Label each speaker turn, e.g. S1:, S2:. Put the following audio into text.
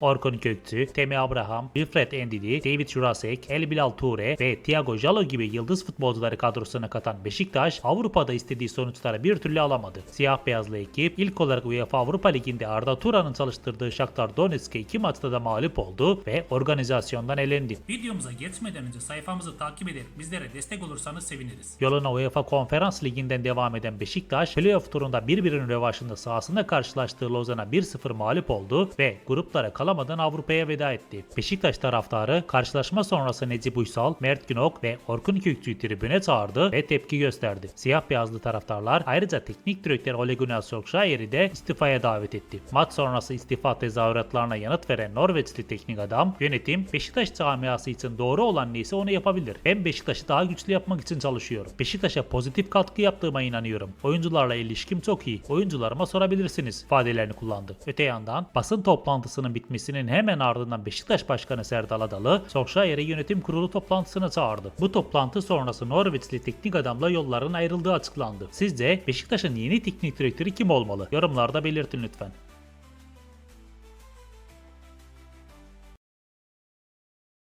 S1: Orkun Kökçü, Temi Abraham, Wilfred Ndidi, David Jurasek, El Bilal Toure ve Thiago Jalo gibi yıldız futbolcuları kadrosuna katan Beşiktaş, Avrupa'da istediği sonuçları bir türlü alamadı. Siyah beyazlı ekip ilk olarak UEFA Avrupa Ligi'nde Arda Turan'ın çalıştırdığı Shakhtar Donetsk'e iki maçta da mağlup oldu ve organizasyondan elendi.
S2: Videomuza geçmeden önce sayfamızı takip ederek bizlere destek olursanız seviniriz.
S1: Yoluna UEFA Konferans Ligi'nden devam eden Beşiktaş, playoff turunda birbirinin rövaşında sahasında karşılaştığı Lozan'a 1-0 mağlup oldu ve gruplara kalamadan Avrupa'ya veda etti. Beşiktaş taraftarı karşılaşma sonrası Necip Uysal, Mert Günok ve Orkun Kökçü'yü tribüne çağırdı ve tepki gösterdi. Siyah beyazlı taraftarlar ayrıca teknik direktör Ole Gunnar Solskjaer'i de istifaya davet etti. Maç sonrası istifa tezahüratlarına yanıt veren Norveçli teknik adam, yönetim Beşiktaş camiası için doğru olan neyse onu yapabilir. Ben Beşiktaş'ı daha güçlü yapmak için çalışıyorum. Beşiktaş'a pozitif katkı yaptığıma inanıyorum. Oyuncularla ilişkim çok iyi. Oyuncularıma sorabilirsiniz ifadelerini kullandı. Öte yandan basın toplantısının bitmesinin hemen ardından Beşiktaş Başkanı Serdal Adalı, Solskjaer'i yönetim kurulu toplantısına çağırdı. Bu toplantı sonrası Norveçli teknik adamla yolların ayrıldığı açıklandı. Sizce Beşiktaş'ın yeni teknik direktörü kim olmalı? Yorumlarda belirtin lütfen.